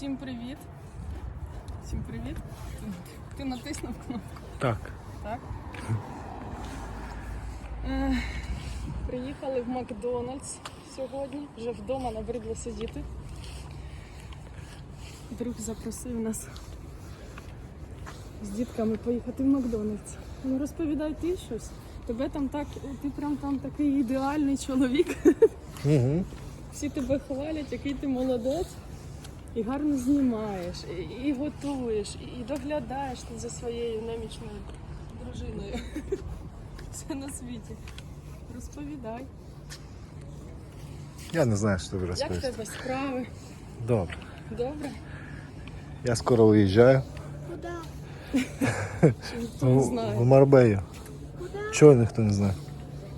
Всім привіт. Всім привіт. Ти, ти натиснув кнопку, Так. так? Е, приїхали в Макдональдс сьогодні. Вже вдома набридло сидіти. Друг запросив нас з дітками поїхати в Макдональдс. Ну розповідай ти щось. Тебе там так, ти прям там такий ідеальний чоловік. Угу. Всі тебе хвалять, який ти молодець. І гарно знімаєш, і, і готуєш, і, і доглядаєш ти за своєю немічною дружиною. Все на світі. Розповідай, Я не знаю, що тобі як в тебе справи? Добре. Добре? Я скоро виїжджаю ніхто не в? Марбею. Чого ніхто не знає?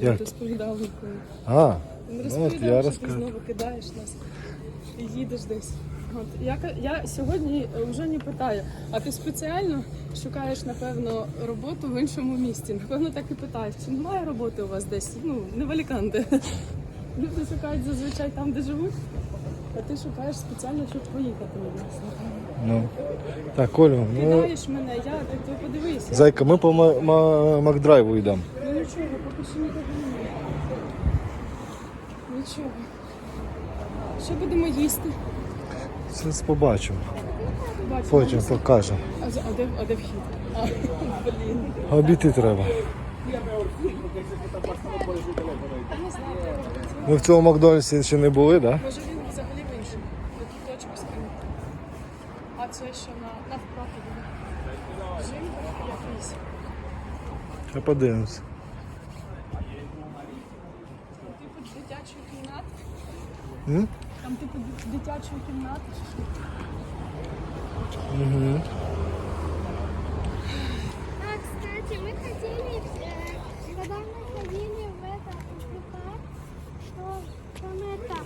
Я як? розповідав ніколи. А, Він Ну, розповідав, от я що розкажу. ти знову кидаєш нас і їдеш десь. От я, я сьогодні вже не питаю, а ти спеціально шукаєш, напевно, роботу в іншому місті. Напевно, так і питаєш, чи немає роботи у вас десь? Ну, не в Аліканте. Люди шукають зазвичай там, де живуть, а ти шукаєш спеціально, щоб поїхати від нас. ну. Так, Оля, ну, Кидаєш мене, я, ти, ти подивися. зайка, ми по Ма- Ма- Макдрайву йдемо. Ну нічого, поки що нікого немає. Нічого. Що будемо їсти? Зараз побачимо. Потім покажемо. А, де, вхід? Обійти треба. Ми в цьому Макдональдсі ще не були, так? Може він взагалі в іншому. Таку точку скинув. А це ще на, навпроти буде. Жим якийсь. Да? Подивимось. Типу дитячої кімнати. М? Там типу ди- дитячої кімнати. чи що? Угу. А, кстати, мы хотели, э, когда мы ходили в это, в парк, то там это,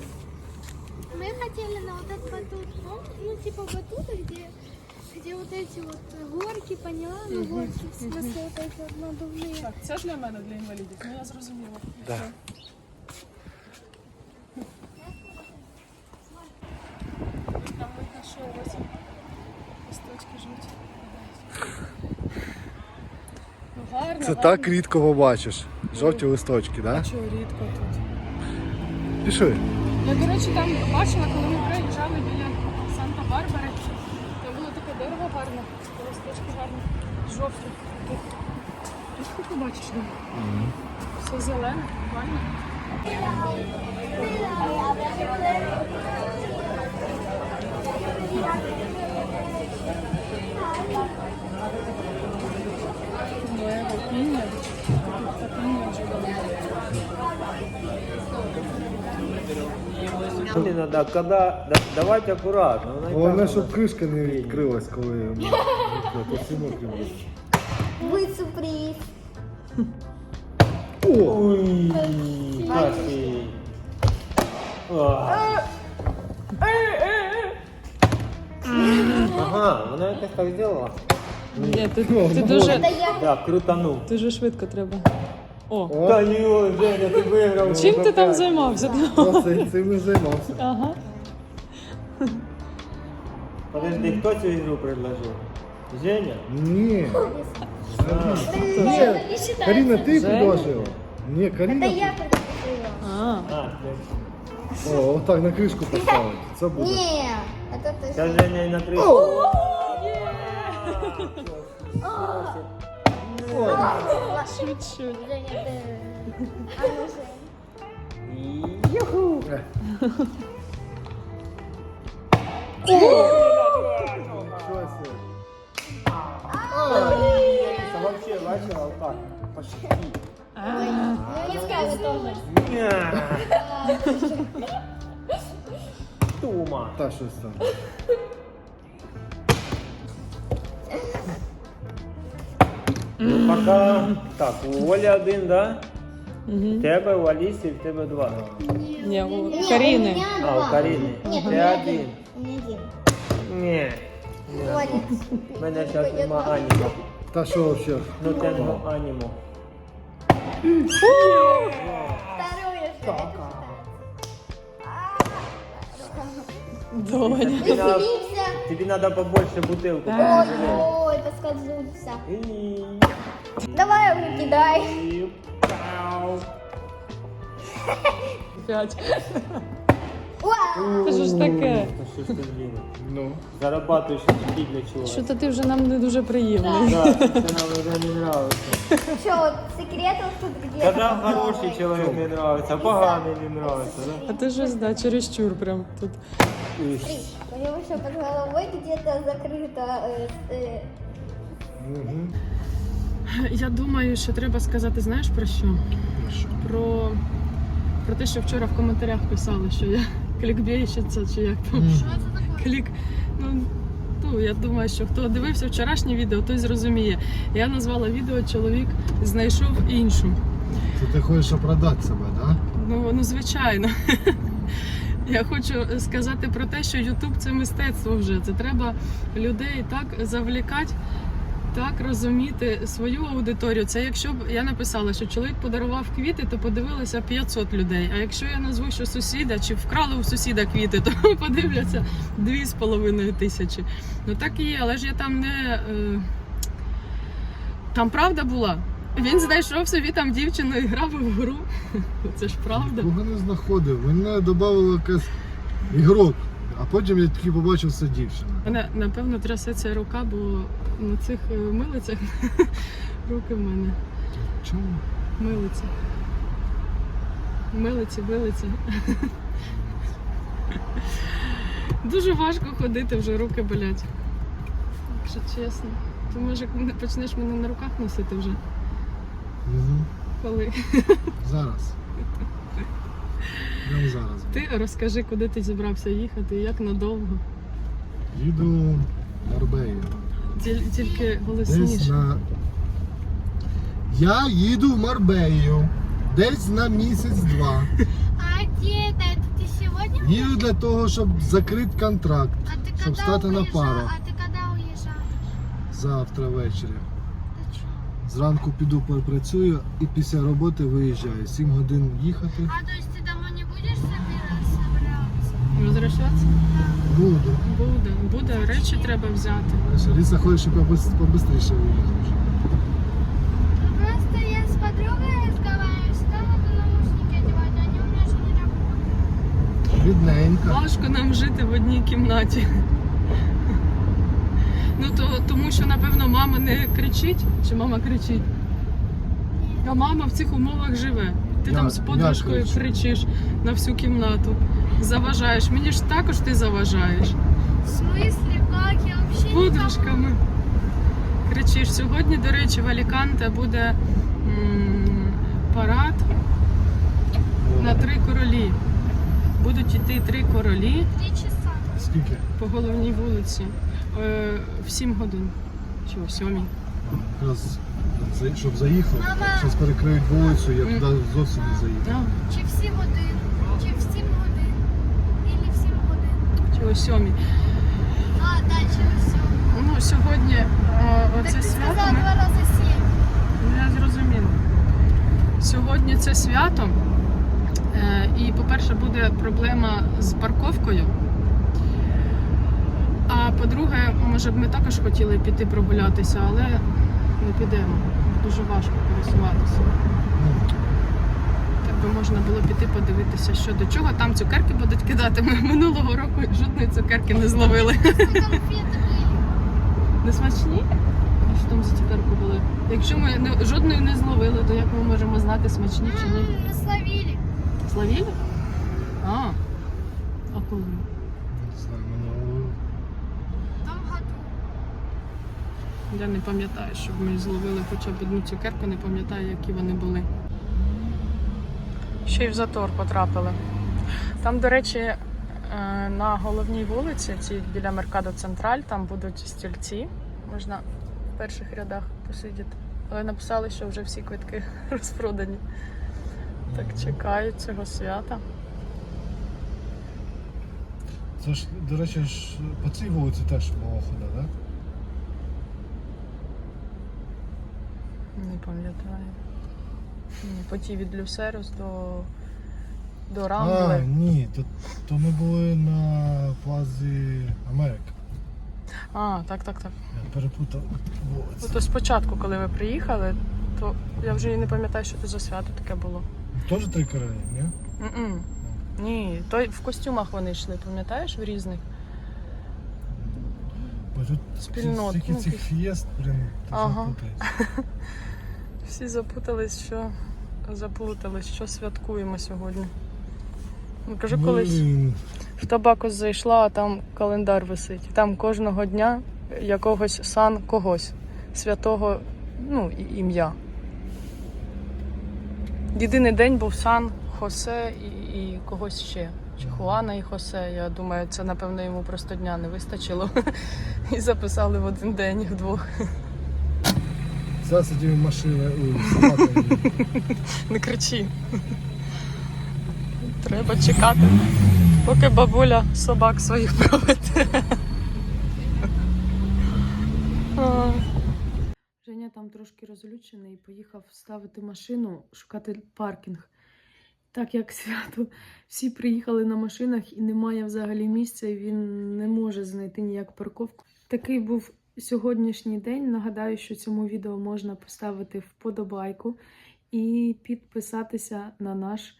мы хотели на вот этот батут, пом- ну типа батута, где, где вот эти вот горки, поняла, ну горки, в смысле вот эти вот надувные. Так, це для мене для інвалідів. Ну я зрозуміла. Да. Все. Гарно. Це гарно. так рідко побачиш. Жовті листочки, так? Чого рідко тут? Пішли. Я, до речі, там бачила, коли ми приїжджали біля Санта-Барбари, там було таке дерево гарне, листочки гарні, жовті. Тут побачиш. ну. Все зелене. Nuevo Не надо, когда... да- давайте аккуратно. вона і так Головне, вона- щоб кришка не відкрилась, коли ми посимо Вы сюрприз. О! Ой, Кафі. А. Ага, вона якось так зробила. Ні, ти, ти дуже, Так, крутанув. дуже швидко треба. О, О, Та ні, Женя, ти виграв. чим ти там займався? оце цим і займався. Ага. Подожди, хто цю ігру предложив? Женя? Ні. А, Ні, Каріна, ти Женя? предложила? Ні, Это Каріна. я предложила. А, а, ти- О, отак на кришку поставити. Це буде. Не, это ты. Ця Женя і на три. Чуть-чуть. Женя, ты. А ну, Жень. Юху! Нічого собі. Це вообще бачила отак. Почти. Ну, не скажу тоже. Тума. Та щось там. Пока. Так, у Олі один, да? У тебе, у Алісі, в тебе два. Ні, у Не, Каріни. у меня А, два. у Каріни. Нет, у Ти меня один. один. У меня один. Ні. Оля. У мене зараз нема анімо. Та що взагалі? Ну тенго анімо. Второе, что это? Доня. Веселимся. Тобі треба побольше бутилку. Да. Ой, поскользнулся. І- Давай уже кидай. П'ять. Це ж таке. Та що? Ну. Зарабатуєш собі для чого? Що то ти вже нам не дуже приємний. Да, це нам вже не нравиться. Что, вот тут где-то? Когда под хороший человек не нравится, а поганий не нравится, да? А ти щось, да, чересчур прям тут. Смотри, у него еще под головой где-то закрыто. Угу. Я думаю, що треба сказати, знаєш про що? Про, про те, що вчора в коментарях писали, що я клікбейщиця, чи як там. Клік. Ну, ну, я думаю, що хто дивився вчорашнє відео, той зрозуміє. Я назвала відео Чоловік знайшов іншу. Це ти хочеш оправдати себе, так? Ну, ну звичайно. Я хочу сказати про те, що Ютуб це мистецтво вже. Це треба людей так завлікати, так розуміти свою аудиторію. Це якщо б я написала, що чоловік подарував квіти, то подивилося 500 людей. А якщо я назву, що сусіда чи вкрали у сусіда квіти, то подивляться 2,5 тисячі. Ну так і є, але ж я там не. е, Там правда була. Він знайшов собі там дівчину і грав в гру. Це ж правда. Кого не знаходив. Мене додавало якась ігрок. Потім я тільки побачив це дівчина. Мене напевно трясеться рука, бо на цих е, милицях руки в мене Чому? милиці. Милиці, вилиці. Дуже важко ходити, вже руки болять. Якщо чесно. Ти може не почнеш мене на руках носити вже. Угу. Коли? Зараз. Прямо зараз. Ти розкажи, куди ти зібрався їхати, і як надовго. Їду в Марбею. Тіль- Тільки Десь голосніше. на. Я їду в Марбею. Десь на місяць-два. А где это? Это ты сегодня? Їду для того, щоб закрити контракт, А ты щоб когда стати на уезжал? пару А ты когда уезжал? завтра ввечері. Ты чё? Зранку піду попрацюю і після роботи виїжджаю. Сім годин їхати А то есть ты Возвращатися? буду. Буде. Буде, речі треба взяти. Ліса хоче, щоб побистріше виїхав. Просто я с подругой разговариваю, всегда надо наушники одевать, а они у меня же не работают. Бідненько. Важко нам жити в одній кімнаті. Ну то тому що напевно мама не кричить, чи мама кричить. А мама в цих умовах живе. Ти Я- там з подружкою кричиш на всю кімнату. Заважаєш. Мені ж також ти заважаєш. В смысле, как? Я вообще З подружками. Кричиш. Сьогодні, до речі, в Аліканте буде м, парад на три королі. Будуть йти три королі. Три часа. Скільки? по головній вулиці е, в 7 годин. Чи о 7? Якраз за- щоб заїхав. Мама! Зараз перекриють вулицю, я туди зовсім не заїду. Чи в 7 годин, чи в 7 годин, или в 7 годин. Чи о 7. А, да, чи в 7. Ну, сьогодні е, Так оце ти свято. сказала Ми... два рази 7. Я зрозуміла. Сьогодні це свято. Е, і, по-перше, буде проблема з парковкою. А по-друге, може б ми також хотіли піти прогулятися, але не підемо. Дуже важко пересуватися. Би можна було піти подивитися, що до чого. Там цукерки будуть кидати. Ми минулого року жодної цукерки не зловили. Не смачні? А що там за цукерки були? Якщо ми не, жодної не зловили, то як ми можемо знати, смачні чи ні? Ми словили. Зловили? А. А коли? Я не пам'ятаю, щоб ми зловили хоча б одну цукерку, не пам'ятаю, які вони були. Ще й в затор потрапили. Там, до речі, е, на головній вулиці, цій біля Меркадо Централь, там будуть стільці. Можна в перших рядах посидіти. Але написали, що вже всі квитки розпродані. Так чекають цього свята. Це ж, до речі, ж по цій вулиці теж мова хода, так? Не пам'ятаю. По тій від Люсерус до, до А, ні, то, то ми були на плазі Америка. А, так, так, так. Я перепутав вулицю. Ото спочатку, коли ми приїхали, то я вже і не пам'ятаю, що це за свято таке було. Теж три короля, ні? М-м. Ні, то в костюмах вони йшли, пам'ятаєш, в різних. Бо тут Спільнот, стільки ну, цих фієст, блін, ти Ага. запутаєшся. Всі запутались, що заплутались, що святкуємо сьогодні. Ну, кажу, колись в табакос зайшла, а там календар висить. Там кожного дня якогось сан когось, святого ну, ім'я. Єдиний день був сан Хосе і, і когось ще. Чи Хуана і Хосе. Я думаю, це напевно йому просто дня не вистачило. І записали в один день їх вдвох. Зараз машини, ой, собака. Не кричи. Треба чекати, поки бабуля собак своїх проведе. Женя там трошки розлючений і поїхав ставити машину, шукати паркінг. Так як свято, всі приїхали на машинах і немає взагалі місця, і він не може знайти ніяк парковку. Такий був сьогоднішній день. Нагадаю, що цьому відео можна поставити вподобайку і підписатися на наш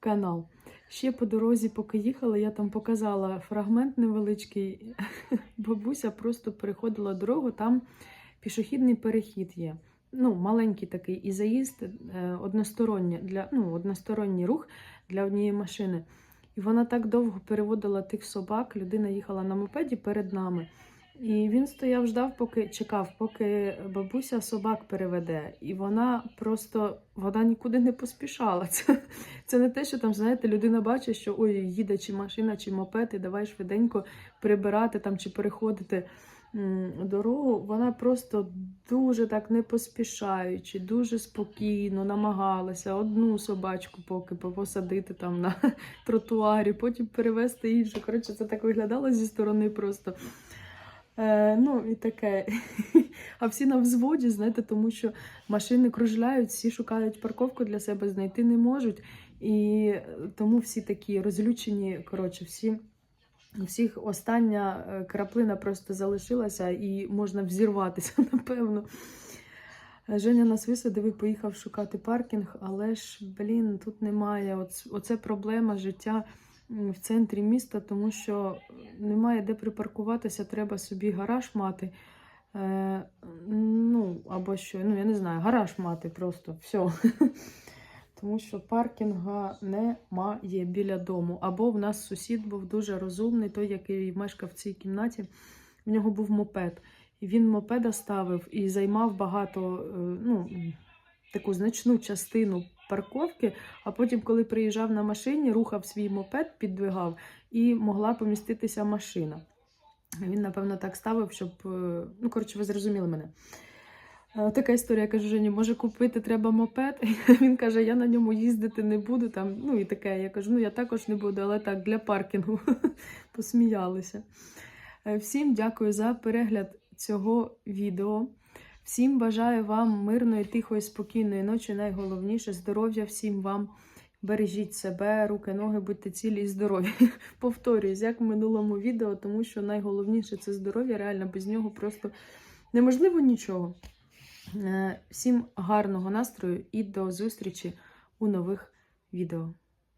канал. Ще по дорозі, поки їхали, я там показала фрагмент невеличкий. Бабуся просто переходила дорогу, там пішохідний перехід є. Ну, маленький такий і заїзд е, односторонній, для, ну, односторонній рух для однієї машини. І вона так довго переводила тих собак. Людина їхала на мопеді перед нами. І він стояв, ждав, поки чекав, поки бабуся собак переведе. І вона просто вона нікуди не поспішала. Це, це не те, що там, знаєте, людина бачить, що ой, їде чи машина, чи мопед, і давай швиденько прибирати там чи переходити дорогу. Вона просто дуже так не поспішаючи, дуже спокійно намагалася одну собачку поки посадити там на тротуарі, потім перевезти іншу. Коротше, це так виглядало зі сторони просто. Е, ну і таке. А всі на взводі, знаєте, тому що машини кружляють, всі шукають парковку для себе, знайти не можуть. І е, тому всі такі розлючені. Коротше, всі. У всіх остання е, краплина просто залишилася і можна взірватися, напевно. Женя нас висадив і поїхав шукати паркінг, але ж, блін, тут немає. Оце проблема життя в центрі міста, тому що немає де припаркуватися, треба собі гараж мати. Е, ну, або що, ну я не знаю, гараж мати просто все. Тому що паркінга немає біля дому. Або в нас сусід був дуже розумний, той, який мешкав в цій кімнаті, в нього був мопед. І він мопеда ставив і займав багато, е, ну, таку значну частину парковки, а потім, коли приїжджав на машині, рухав свій мопед, піддвигав, і могла поміститися машина. Він, напевно, так ставив, щоб. е, Ну, коротше, ви зрозуміли мене. Е, Така історія, я кажу, Жені, може купити треба мопед. Він каже, я на ньому їздити не буду. Там, ну і таке. Я кажу, ну я також не буду, але так, для паркінгу. Посміялися. Е, Всім дякую за перегляд цього відео. Всім бажаю вам мирної, тихої, спокійної ночі. Найголовніше здоров'я всім вам. Бережіть себе, руки, ноги, будьте цілі і здорові. Повторююсь, як в минулому відео, тому що найголовніше це здоров'я. Реально без нього просто неможливо нічого. Е, Всім гарного настрою і до зустрічі у нових відео.